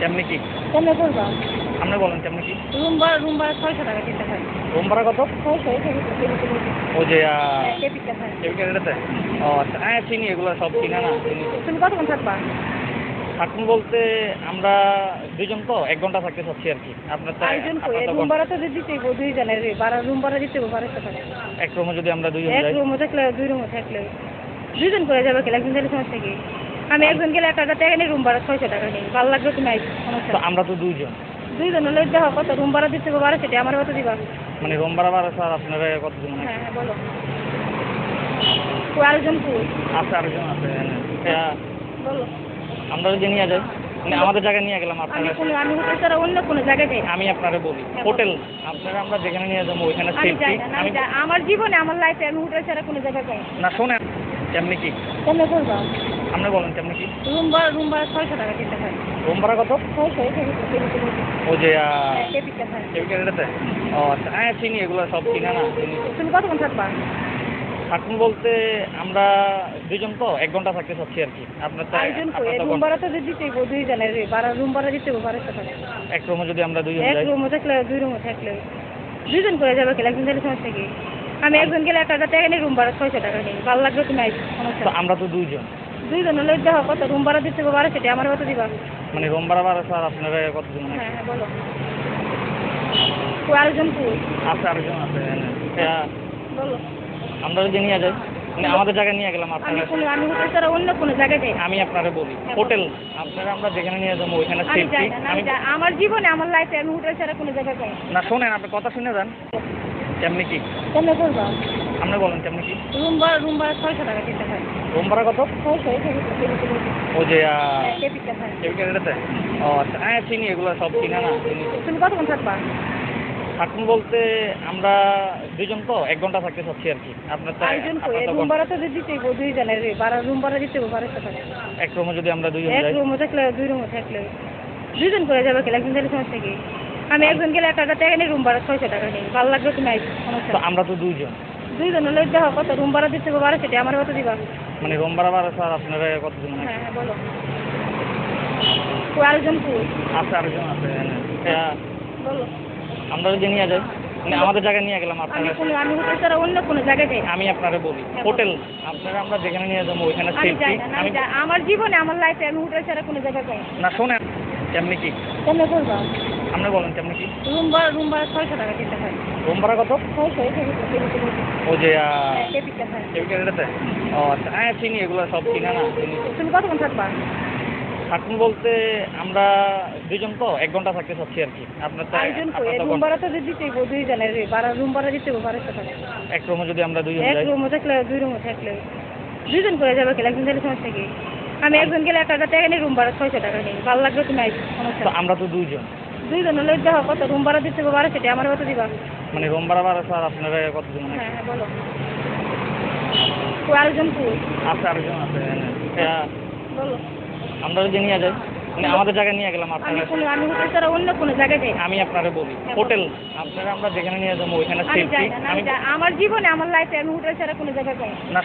কেমনি কি? কেমনে করবা? আপনি বলেন কেমনি কি? রুম ভাড়া রুম ভাড়া ছয়শো টাকা দিতে হয়। রুম ভাড়া কত? ছয়শো ওই যে ও আচ্ছা। হ্যাঁ চিনি এগুলো সব চিনা না তুমি কতক্ষণ থাকবা? থাকুন বলতে আমরা দুজন তো এক ঘণ্টা থাকতে চাচ্ছি আর কি। আপনার তো রুম ভাড়া তো দিতে হইব দুইজনের। রে ভাড়া রুম ভাড়া দিতে বারোশো টাকা। এক রুমে যদি আমরা দুজন এক রুমও থাকলে দুই রুমও থাকলে। দুইজন করে যাবে কেলে? একজন গেলে সমস্যা কি? আমি একজন গেলে এক হাজার টাকা নিই রুম ভাড়া ছয়শো টাকা নিই। ভালো লাগবে তুমি আইসো সমস্যা তো নেই। আমরা তো দুইজন। দুইজন হলে দেখো কত রুম ভাড়া দিতে হবে বারোশো টাকা আমার কত দিবা। মানে রুম ভাড়া ভাড়া স্যার আপনারা কত জন হ্যাঁ হ্যাঁ বলো। কই আরেকজন কই আছে আরেকজন আছে হ্যাঁ, বলো। আমরা যদি নিয়ে যাই মানে আমাদের জায়গায় নিয়ে গেলাম আমি আপনারা কোনো আমি হোটেল ছাড়া অন্য কোনো জায়গায় যাই না। আমি আপনারা বলি হ্যাঁ, হোটেল আপনারা আমরা যেখানে নিয়ে যাব ওইখানে আমি সেফটি যাই না আমি আমি যাই- আমার জীবনে আমার লাইফে আমি হোটেল ছাড়া কোনো জায়গায় যাই না। না শোনেন কেমনি কি? কেমনে করবা? আপনি বলেন কি? রুম ভাড়া রুম ভাড়া ছয়শো টাকা দিতে হয় রুম ভাড়া কত? ছয়শো ওই যে কেবিকেটাতে ও আচ্ছা হ্যাঁ চিনি এগুলো সব চিনা না তুমি কতক্ষণ থাকবা? থাকুন বলতে আমরা দুজন তো এক ঘণ্টা থাকতে চাচ্ছি আর কি। আপনার রুম ভাড়া তো দিতে হইব দুইজনের রে ভাড়া রুম ভাড়া দিতে বারোশো টাকা। এক রুমে যদি আমরা দুজন এক রুমও থাকলে দুই রুমও থাকলে। দুইজন করে যাবে কেলে একজন গেলে সমস্যা কি? আমি একজন গেলে এক হাজার টাকা নিই রুম ভাড়া ছয়শো টাকা নিই। ভালো লাগবে তুমি সমস্যা তো নেই। দুইজন দুইজন হলে দেখো কত রুম ভাড়া দিতে বারোশো টাকা আমার কত দিবা। মানে রুম ভাড়া ভাড়া স্যার আপনারা কত জন হ্যাঁ হ্যাঁ বলো। আরেকজন আছে আরেকজন আছে বলো। আমরা যদি নিয়ে যাই মানে আমাদের জায়গায় নিয়ে গেলাম আমি আপনারা কোনো আমি হোটেল ছাড়া অন্য কোনো জায়গায় যাই। আমি আপনারা বলি হ্যাঁ, হোটেল আপনারা আমরা যেখানে নিয়ে যাব ওইখানে না, আমি আমার জীবনে আমার লাইফে আমি হোটেল ছাড়া কোনো জায়গায় যাই না। শোনেন আপনি কথা শুনে যান। কেমনি কি? কেমনে করবা? আপনি বলেন কেমনি কি? রুম ভাড়া রুম ভাড়া ছয়শো টাকা দিতে হয়। রুম ভাড়া কত? ছয়শো ওই যে হয়। ও আচ্ছা। হ্যাঁ চিনি এগুলো সব চিনা না। তুমি কতক্ষণ থাকবা? থাকুন বলতে আমরা দুজন তো এক ঘণ্টা থাকতে চাচ্ছি আর কি। আপনার তো রুম ভাড়া তো দিতে দুই দুইজনের রে ভাড়া রুম ভাড়া দিতে বারোশো টাকা। এক রুমে যদি আমরা দুজন এক রুমও থাকলে দুই রুমও থাকলে। দুইজন করে যাবে কেলে? একজন গেলে সমস্যা কি? আমি একজন গেলে এক হাজার টাকা নিই রুম ভাড়া ছয়শো টাকা নিই। ভালো লাগবে তুমি আমরা তো দুইজন। দুইজন হলে দেখো কত রুম ভাড়া দিতে বারোশো টাকা আমার কত দিবা? মানে রুম ভাড়া ভাড়া স্যার আপনারা কত জন হ্যাঁ হ্যাঁ বলো। আরেকজন আছে আরেকজন আছে হ্যাঁ, বলো। আমরা যদি নিয়ে যাই মানে আমাদের জায়গায় নিয়ে গেলাম আপনারা। আমি হোটেল ছাড়া অন্য কোনো জায়গায় যাই। আমি আপনারা বলি হ্যাঁ, হোটেল আপনারা আমরা যেখানে নিয়ে যাব ওইখানে আমি সেফটি আমি আমার জীবনে আমার লাইফে আমি হোটেল ছাড়া কোনো জায়গায় যাই না। শোনেন কেমনি কি? কেমনে করবা? আপনি বলেন কেমনি কি? রুম ভাড়া রুম ভাড়া ছয়শো টাকা দিতে হয়। রুম ভাড়া কত? ওই যে কেবিকেটাতে ও আচ্ছা হ্যাঁ চিনি এগুলো সব চিনা। না। তুমি কতক্ষণ থাকবা? থাকুন বলতে আমরা দুজন তো এক ঘণ্টা থাকতে চাচ্ছি আর কি। আপনার রুম ভাড়া তো দিতে হইব দুইজনের রে ভাড়া রুম ভাড়া দিতে বারোশো টাকা এক রুমে যদি আমরা দুজন এক রুমও থাকলে দুই রুমও থাকলে। দুইজন করে যাবে কেলে একজন গেলে সমস্যা কি? আমি একজন গেলে এক হাজার টাকা নিই রুম ভাড়া ছয়শো টাকা নিই। ভালো লাগবে তুমি আইসো সমস্যা তো নেই। দেখো কত রুম ভাড়া দিতে আমার কত দিবা। মানে রুম ভাড়া ভাড়া স্যার আপনারা কত জন হ্যাঁ হ্যাঁ বলো। আরেকজন আছে আরেকজন আছে হ্যাঁ, বলো। আমরা যদি নিয়ে যাই মানে আমাদের জায়গায় নিয়ে গেলাম আমি আপনারা আমি হোটেল ছাড়া অন্য কোনো জায়গায় যাই। আমি আপনারা বলি হোটেল আপনারা আমরা যেখানে নিয়ে যাব ওইখানে আমি আমার জীবনে আমার লাইফে আমি হোটেল ছাড়া কোনো জায়গায় যাই। না